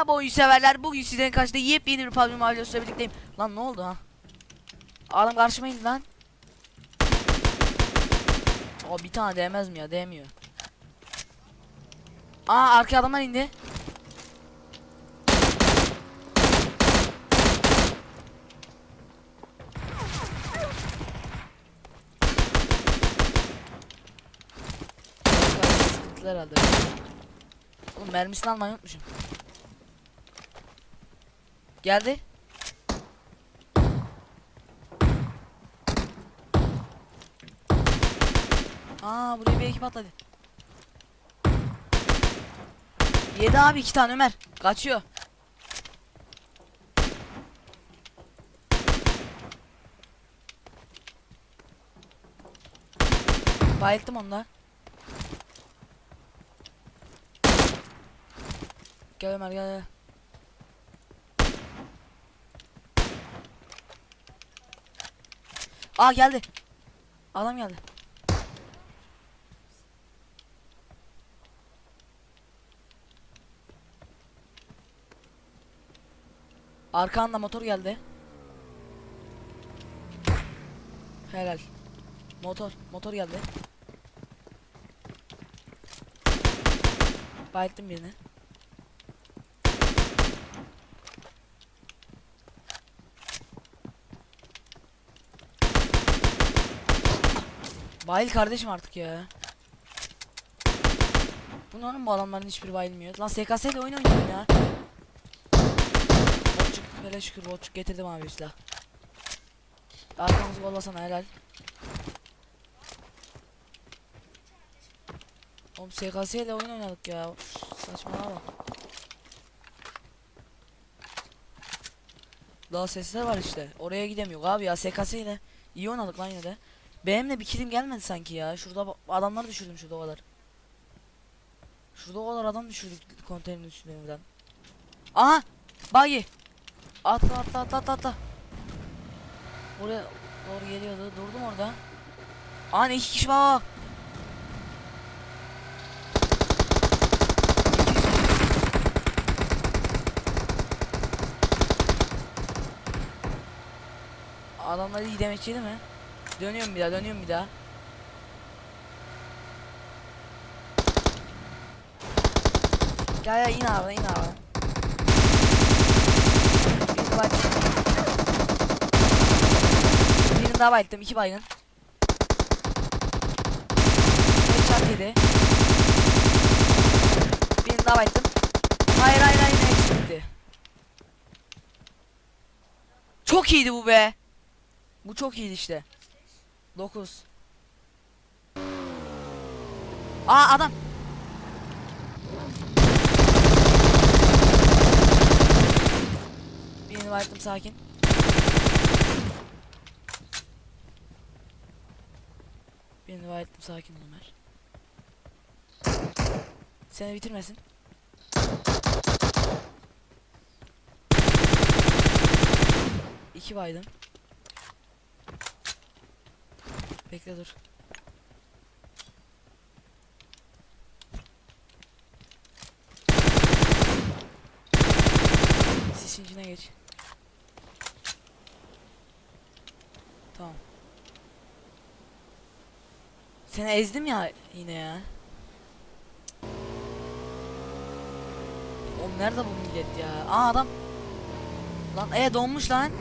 Merhaba oyun severler. Bugün sizlerin karşısında yepyeni bir PUBG Mobile videosuyla birlikteyim. Lan ne oldu ha? Adam karşıma indi lan. O bir tane değmez mi ya? Değmiyor. Aa arka adamlar indi. Sıkıntılar herhalde. Oğlum mermisini almayı unutmuşum. Geldi. Aa buraya bir ekip atladı. Yedi abi iki tane Ömer. Kaçıyor. Bayılttım onu da. Gel Ömer gel gel. Aa geldi. Adam geldi. Arkanda motor geldi. Helal. Motor, motor geldi. Bayılttım birini. Bayıl kardeşim artık ya. Bunların bu adamların hiçbiri bayılmıyor. Lan SKS ile oyun oynuyorum ya. Botçuk hele şükür botçuk getirdim abi silah. Arkamızı kollasana helal. Oğlum SKS ile oyun oynadık ya. Saçmalama. Daha sesler var işte. Oraya gidemiyor abi ya SKS ile. İyi oynadık lan yine de. Benim de bir kilim gelmedi sanki ya. Şurada adamları düşürdüm şurada o kadar. Şurada o kadar adam düşürdük konteynerin üstünden. Aha! Buggy! Atla atla atla atla atla. Buraya doğru geliyordu. Durdum orada. Aa ne iki kişi var. Adamlar iyi demek mi? Dönüyorum bir daha, dönüyorum bir daha. Gel gel in arabadan, in arabadan. Birini bak. Birini daha bayılttım, iki baygın. Headshot yedi. Birini daha bayılttım. Hayır hayır hayır, eksikti. Çok iyiydi bu be. Bu çok iyiydi işte. 9 Aa adam. Birini bayılttım sakin. Birini bayılttım sakin Ömer. Seni bitirmesin. İki baydım Bekle dur. Sisin içine geç. Tamam. Seni ezdim ya yine ya. Oğlum nerede bu millet ya? Aa adam. Lan e donmuş lan.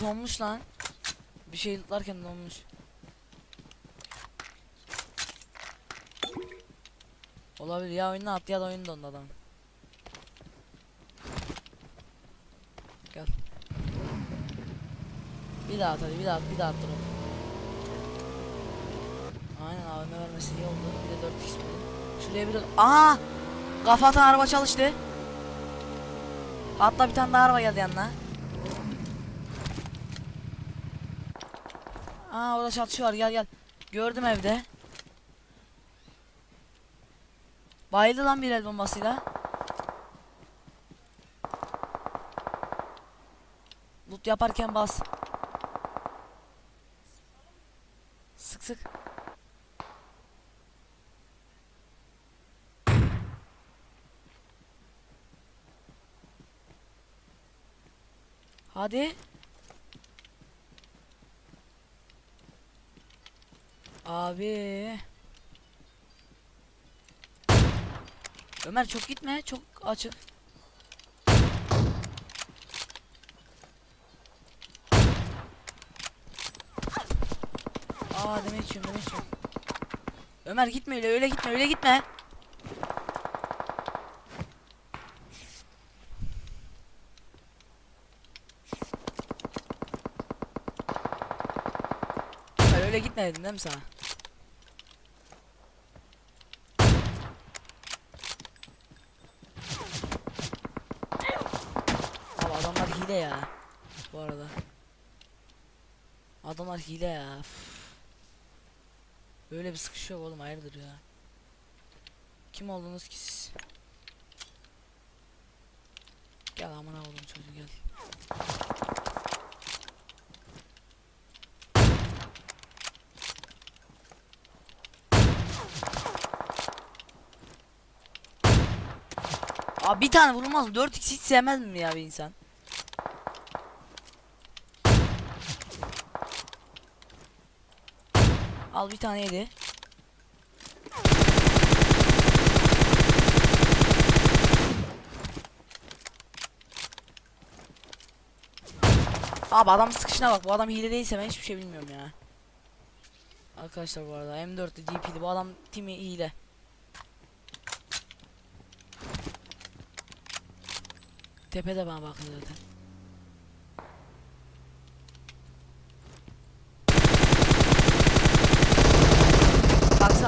donmuş lan. Bir şey lootlarken donmuş. Olabilir ya oyundan attı ya da oyun dondu adam. Gel. Bir daha at hadi bir daha at bir daha at. Aynen AVM vermesi iyi oldu. Bir de 4 x Şuraya bir de... Aa! Kafa atan araba çalıştı. Hatta bir tane daha araba geldi yanına. Aa orada çatışıyor var gel gel. Gördüm evde. Bayıldı lan bir el bombasıyla. Loot yaparken bas. Sık sık. Hadi. Abi. Ömer çok gitme. Çok açık. Aa demek içiyorum demek içiyorum. Ömer gitme öyle öyle gitme öyle gitme. Ömer öyle gitme dedim değil mi sana? Abi adamlar hile ya. Bu arada. Adamlar hile ya. üf. Böyle bir sıkış yok oğlum hayırdır ya. Kim oldunuz ki siz? Gel amına oğlum çocuğu gel. Abi bir tane vurulmaz mı? 4x hiç sevmez mi ya bir insan? Al bir tane yedi. Abi adam sıkışına bak. Bu adam hile değilse ben hiçbir şey bilmiyorum ya. Arkadaşlar bu arada M4'te DP'li bu adam timi hile. Tepede bana bakıyor zaten.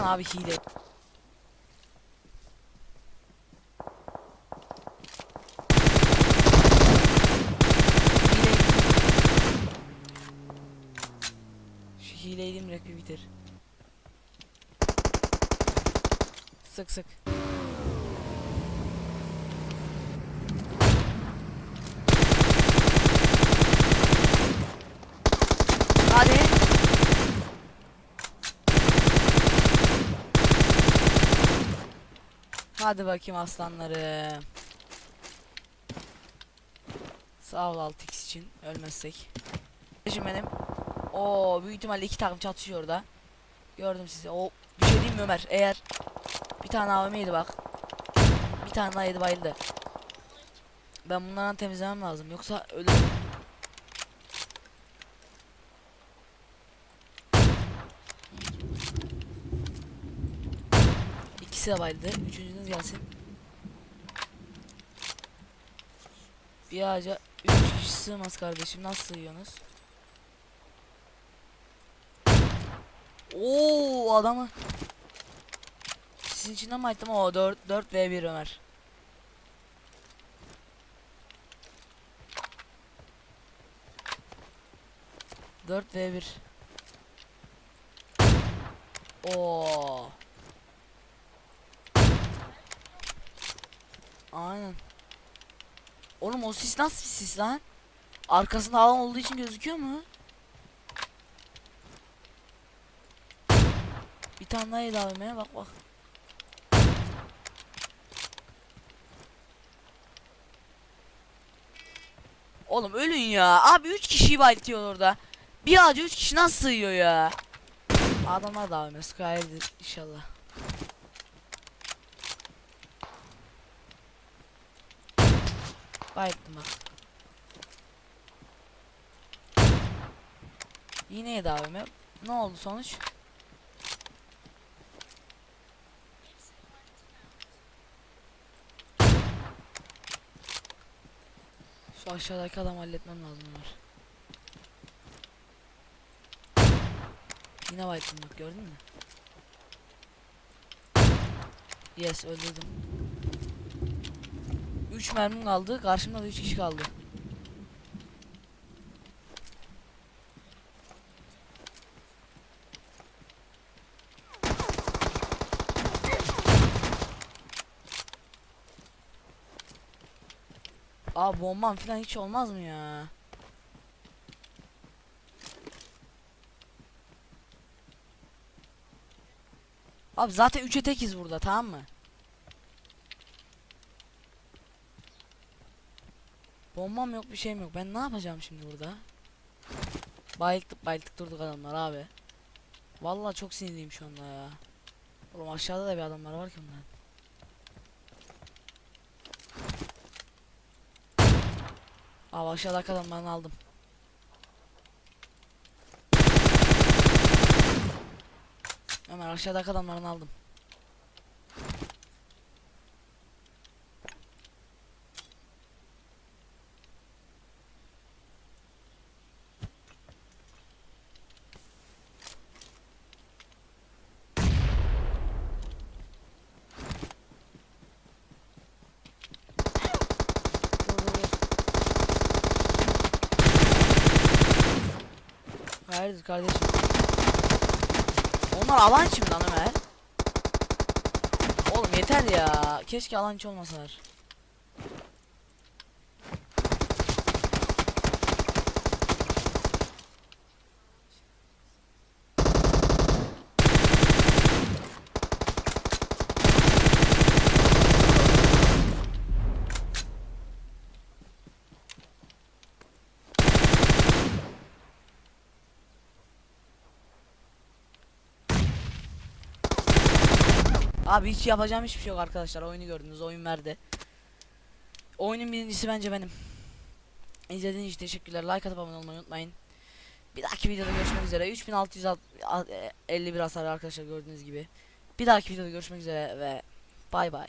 Baksana abi hile. Şu hileyi dimrek bir bitir. Sık sık. Hadi. Hadi bakayım aslanlarım. Sağ ol 6x için ölmezsek. Kardeşim benim. O büyük ihtimalle iki takım çatışıyor orada. Gördüm sizi. O bir şey diyeyim mi Ömer? Eğer bir tane AVM yedi bak. Bir tane daha yedi bayıldı. Ben bunlardan temizlemem lazım. Yoksa ölürüm. İkisi de bayıldı. Üçüncünüz gelsin. Bir ağaca üç kişi sığmaz kardeşim. Nasıl sığıyorsunuz? Oo adamı. Sizin içinden mi açtım? O 4 4 v 1 Ömer. Dört v bir. Oo. Aynen. Oğlum o sis nasıl bir sis lan? Arkasında alan olduğu için gözüküyor mu? Bir tane daha AVM'ye bak bak. Oğlum ölün ya. Abi 3 kişiyi bayıltıyor orada. Bir ağaca 3 kişi nasıl sığıyor ya? Adamlar da AVM. Skyler inşallah. Bayılttım bak. Yine yedi. Ne oldu sonuç? Şu aşağıdaki adam halletmem lazım Ömer. Yine bayılttım bak gördün mü? Yes öldürdüm. 3 mermim kaldı. Karşımda da 3 kişi kaldı. Aa bombam falan hiç olmaz mı ya? Abi zaten 3'e tekiz burada tamam mı? Bombam yok bir şeyim yok. Ben ne yapacağım şimdi burada? Bayıltık bayıltık durduk adamlar abi. Vallahi çok sinirliyim şu anda ya. Oğlum aşağıda da bir adamlar var ki onların. Abi aşağıdaki adamlarını aldım. Ömer aşağıdaki adamlarını aldım. Hayırdır kardeşim? Onlar alan için mi lan Ömer? Oğlum yeter ya. Keşke alan içi olmasalar. Abi hiç yapacağım hiçbir şey yok arkadaşlar. Oyunu gördünüz. Oyun verdi. Oyunun birincisi bence benim. İzlediğiniz için teşekkürler. Like atıp abone olmayı unutmayın. Bir dahaki videoda görüşmek üzere. 3651 hasar arkadaşlar gördüğünüz gibi. Bir dahaki videoda görüşmek üzere ve bay bay.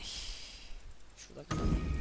Şurada kapatalım.